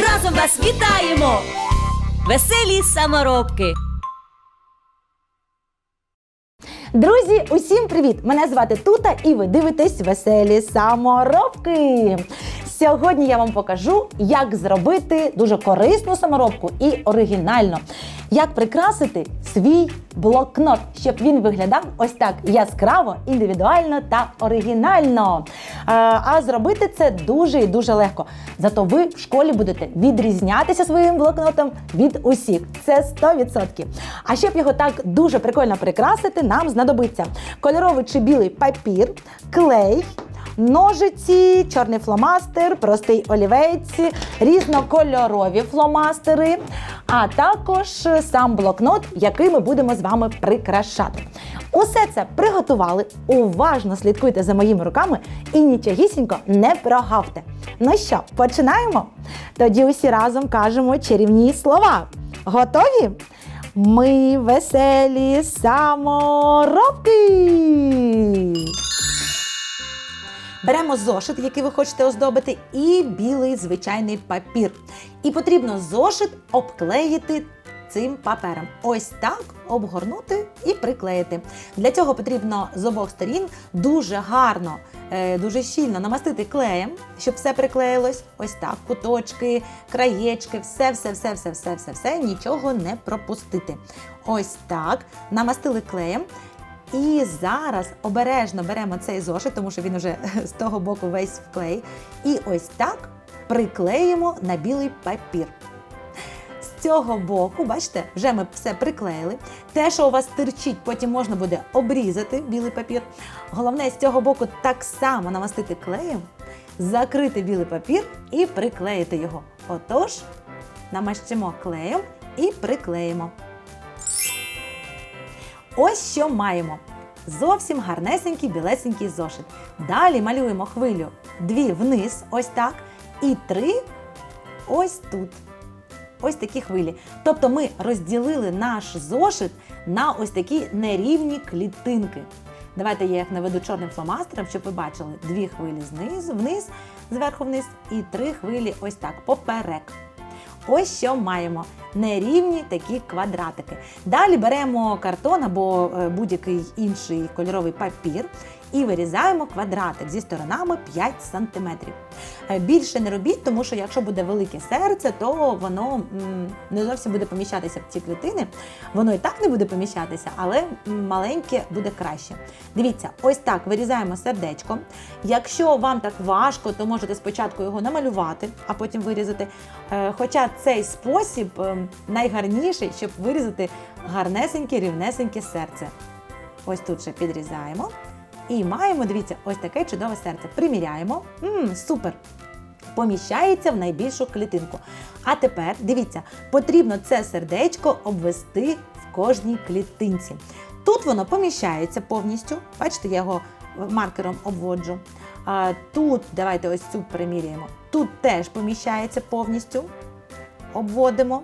разом вас вітаємо, веселі саморобки. Друзі, усім привіт! Мене звати Тута, і ви дивитесь веселі саморобки. Сьогодні я вам покажу, як зробити дуже корисну саморобку і оригінально, як прикрасити свій блокнот, щоб він виглядав ось так яскраво, індивідуально та оригінально. А, а зробити це дуже і дуже легко. Зато ви в школі будете відрізнятися своїм блокнотом від усіх. Це 100%. А щоб його так дуже прикольно прикрасити, нам знадобиться кольоровий чи білий папір, клей. Ножиці, чорний фломастер, простий олівець, різнокольорові фломастери, а також сам блокнот, який ми будемо з вами прикрашати. Усе це приготували. Уважно слідкуйте за моїми руками і нічогісінько не прогавте. Ну що, починаємо? Тоді усі разом кажемо чарівні слова. Готові? Ми веселі саморобки! Беремо зошит, який ви хочете оздобити, і білий звичайний папір. І потрібно зошит обклеїти цим папером. Ось так обгорнути і приклеїти. Для цього потрібно з обох сторін дуже гарно, е, дуже щільно намастити клеєм, щоб все приклеїлось. Ось так, куточки, краєчки, все, все, все, все, все, все, все, нічого не пропустити. Ось так. Намастили клеєм. І зараз обережно беремо цей зошит, тому що він уже з того боку весь в клей. І ось так приклеїмо на білий папір. З цього боку, бачите, вже ми все приклеїли. Те, що у вас терчить, потім можна буде обрізати білий папір. Головне, з цього боку так само намастити клеєм, закрити білий папір і приклеїти його. Отож, намащимо клеєм і приклеїмо. Ось що маємо. Зовсім гарнесенький білесенький зошит. Далі малюємо хвилю дві вниз, ось так, і три ось тут. Ось такі хвилі. Тобто ми розділили наш зошит на ось такі нерівні клітинки. Давайте я їх наведу чорним фломастером, щоб ви бачили дві хвилі знизу, вниз, зверху вниз, і три хвилі ось так, поперек. Ось що маємо нерівні такі квадратики. Далі беремо картон або е, будь-який інший кольоровий папір і вирізаємо квадратик зі сторонами 5 см. Більше не робіть, тому що якщо буде велике серце, то воно не зовсім буде поміщатися в ці клітини. Воно і так не буде поміщатися, але маленьке буде краще. Дивіться, ось так вирізаємо сердечко. Якщо вам так важко, то можете спочатку його намалювати, а потім вирізати. Е, Хоча цей спосіб е, найгарніший, щоб вирізати гарнесеньке, рівнесеньке серце. Ось тут ще підрізаємо. І маємо, дивіться, ось таке чудове серце. Приміряємо. Мм, супер! Поміщається в найбільшу клітинку. А тепер дивіться, потрібно це сердечко обвести в кожній клітинці. Тут воно поміщається повністю. Бачите, я його маркером обводжу. А, тут, давайте ось цю приміряємо. Тут теж поміщається повністю. Обводимо.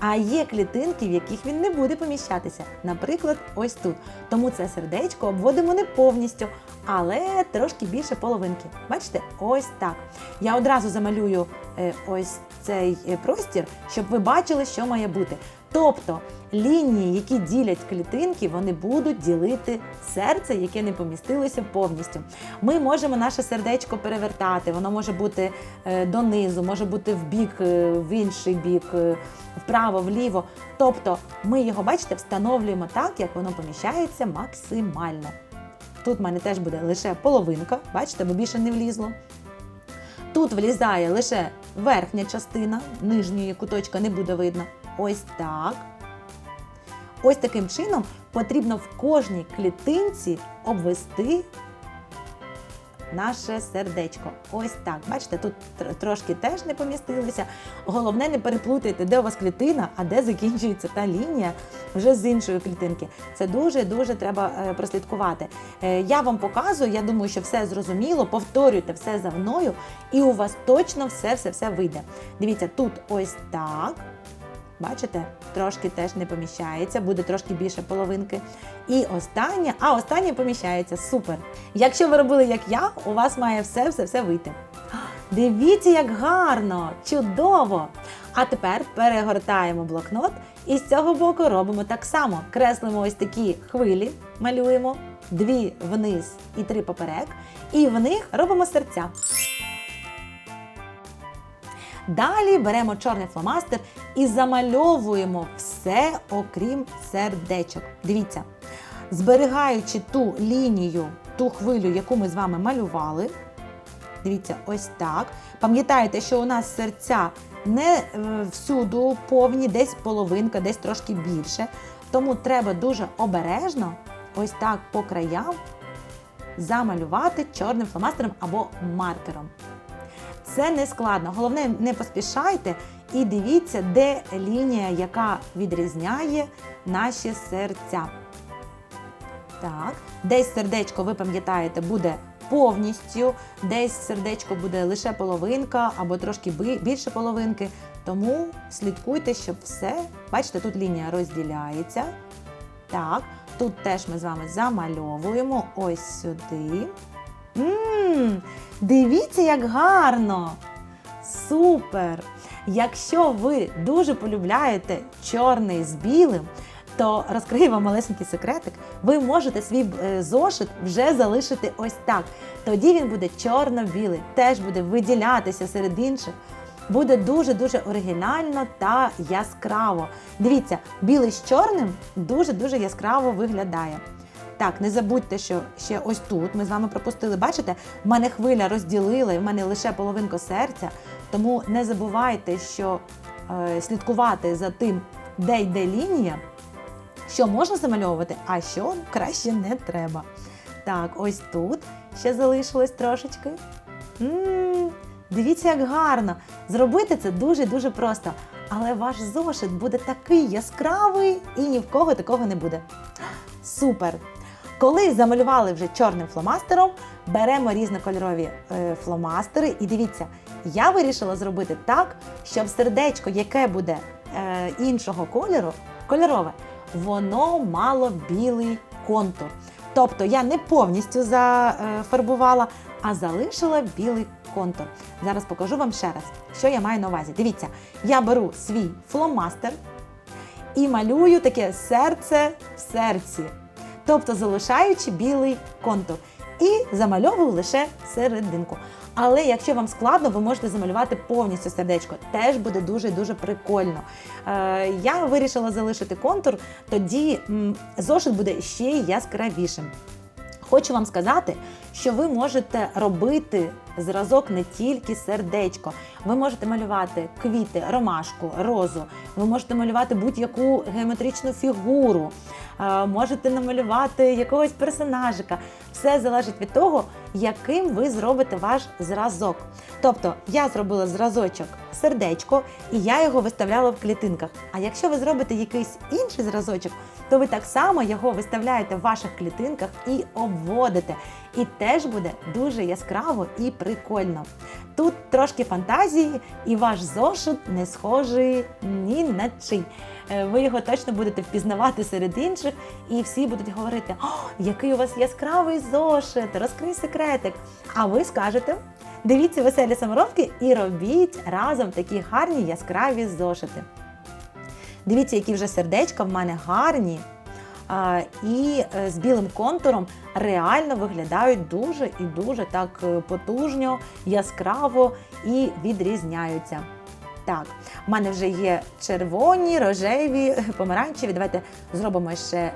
А є клітинки, в яких він не буде поміщатися. Наприклад, ось тут. Тому це сердечко обводимо не повністю, але трошки більше половинки. Бачите, ось так. Я одразу замалюю е, ось цей е, простір, щоб ви бачили, що має бути. Тобто лінії, які ділять клітинки, вони будуть ділити серце, яке не помістилося повністю. Ми можемо наше сердечко перевертати, воно може бути е, донизу, може бути в бік, е, в інший бік, е, вправо, вліво. Тобто ми його, бачите, встановлюємо так, як воно поміщається максимально. Тут в мене теж буде лише половинка, бачите, бо більше не влізло. Тут влізає лише верхня частина, нижньої куточка не буде видно. Ось так. Ось таким чином потрібно в кожній клітинці обвести наше сердечко. Ось так. Бачите, тут трошки теж не помістилися. Головне, не переплутайте, де у вас клітина, а де закінчується та лінія вже з іншої клітинки. Це дуже дуже треба е, прослідкувати. Е, я вам показую, я думаю, що все зрозуміло. Повторюйте все за мною, і у вас точно все все все вийде. Дивіться, тут ось так. Бачите, трошки теж не поміщається, буде трошки більше половинки. І останнє, а останнє поміщається. Супер. Якщо ви робили як я, у вас має все, все, все вийти. Дивіться, як гарно! Чудово! А тепер перегортаємо блокнот і з цього боку робимо так само. Креслимо ось такі хвилі, малюємо, дві вниз і три поперек, і в них робимо серця. Далі беремо чорний фломастер і замальовуємо все, окрім сердечок. Дивіться, зберігаючи ту лінію, ту хвилю, яку ми з вами малювали. Дивіться, ось так. Пам'ятаєте, що у нас серця не е, всюду повні, десь половинка, десь трошки більше. Тому треба дуже обережно, ось так по краям, замалювати чорним фломастером або маркером. Це не складно. Головне, не поспішайте і дивіться, де лінія, яка відрізняє наші серця. Так, десь сердечко, ви пам'ятаєте, буде повністю, десь сердечко буде лише половинка або трошки більше половинки. Тому слідкуйте, щоб все. Бачите, тут лінія розділяється. Так, тут теж ми з вами замальовуємо ось сюди. Мм, дивіться, як гарно! Супер! Якщо ви дуже полюбляєте чорний з білим, то розкрию вам малесенький секретик. Ви можете свій е, зошит вже залишити ось так. Тоді він буде чорно-білий, теж буде виділятися серед інших. Буде дуже-дуже оригінально та яскраво. Дивіться, білий з чорним дуже-дуже яскраво виглядає. Так, не забудьте, що ще ось тут ми з вами пропустили. Бачите, в мене хвиля розділила, і в мене лише половинка серця. Тому не забувайте, що е, слідкувати за тим, де йде лінія, що можна замальовувати, а що краще не треба. Так, ось тут ще залишилось трошечки. м дивіться, як гарно. Зробити це дуже-дуже просто. Але ваш зошит буде такий яскравий і ні в кого такого не буде. Супер! Коли замалювали вже чорним фломастером, беремо різнокольорові е, фломастери і дивіться, я вирішила зробити так, щоб сердечко, яке буде е, іншого кольору, кольорове, воно мало білий контур. Тобто я не повністю зафарбувала, а залишила білий контур. Зараз покажу вам ще раз, що я маю на увазі. Дивіться, я беру свій фломастер і малюю таке серце в серці, тобто залишаючи білий контур. І замальовую лише серединку. Але якщо вам складно, ви можете замалювати повністю сердечко. Теж буде дуже-дуже прикольно. Е, я вирішила залишити контур, тоді м, зошит буде ще яскравішим. Хочу вам сказати, що ви можете робити зразок не тільки сердечко. Ви можете малювати квіти, ромашку, розу. Ви можете малювати будь-яку геометричну фігуру. е, Можете намалювати якогось персонажика. Все залежить від того, яким ви зробите ваш зразок. Тобто я зробила зразочок сердечко, і я його виставляла в клітинках. А якщо ви зробите якийсь інший зразочок, то ви так само його виставляєте в ваших клітинках і обводите. І теж буде дуже яскраво і прикольно. Тут трошки фантазії, і ваш зошит не схожий ні на чий. Е, Ви його точно будете впізнавати серед інших, і всі будуть говорити: О, який у вас яскравий зошит, розкрий секретик. А ви скажете. Дивіться веселі саморобки і робіть разом такі гарні яскраві зошити. Дивіться, які вже сердечка в мене гарні. І е, з білим контуром реально виглядають дуже і дуже так е, потужно, яскраво і відрізняються. Так, в мене вже є червоні, рожеві, помаранчеві. Давайте зробимо ще е,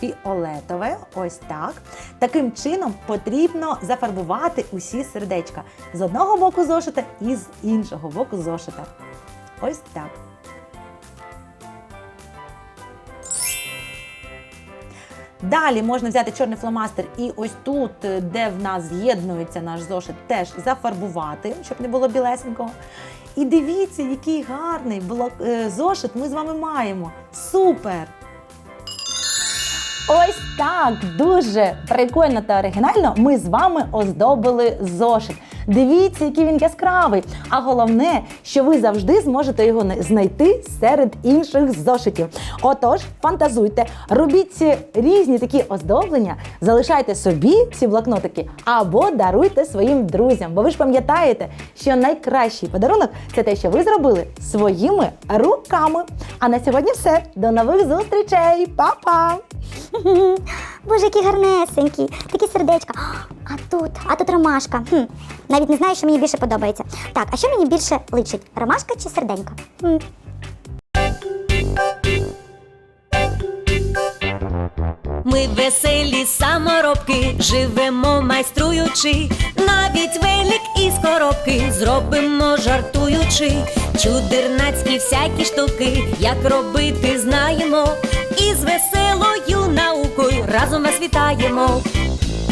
фіолетове. Ось так. Таким чином потрібно зафарбувати усі сердечка з одного боку зошита і з іншого боку зошита. Ось так. Далі можна взяти чорний фломастер і ось тут, е, де в нас з'єднується наш зошит, теж зафарбувати, щоб не було білесенького. І дивіться, який гарний блок, е, зошит ми з вами маємо. Супер! Ось так дуже прикольно та оригінально ми з вами оздобили зошит. Дивіться, який він яскравий. А головне, що ви завжди зможете його знайти серед інших зошитів. Отож, фантазуйте, робіть різні такі оздоблення, залишайте собі ці блокнотики або даруйте своїм друзям. Бо ви ж пам'ятаєте, що найкращий подарунок це те, що ви зробили своїми руками. А на сьогодні все. До нових зустрічей! Па-па! Боже, які гарнесенькі, такі сердечка. А тут, а тут ромашка. Хм. Навіть не знаю, що мені більше подобається. Так, а що мені більше личить? Ромашка чи серденько? Хм. Ми веселі саморобки, живемо майструючи, навіть велик із коробки зробимо жартуючи, чудернацькі всякі штуки, як робити знаємо, і з веселою наукою разом вас вітаємо,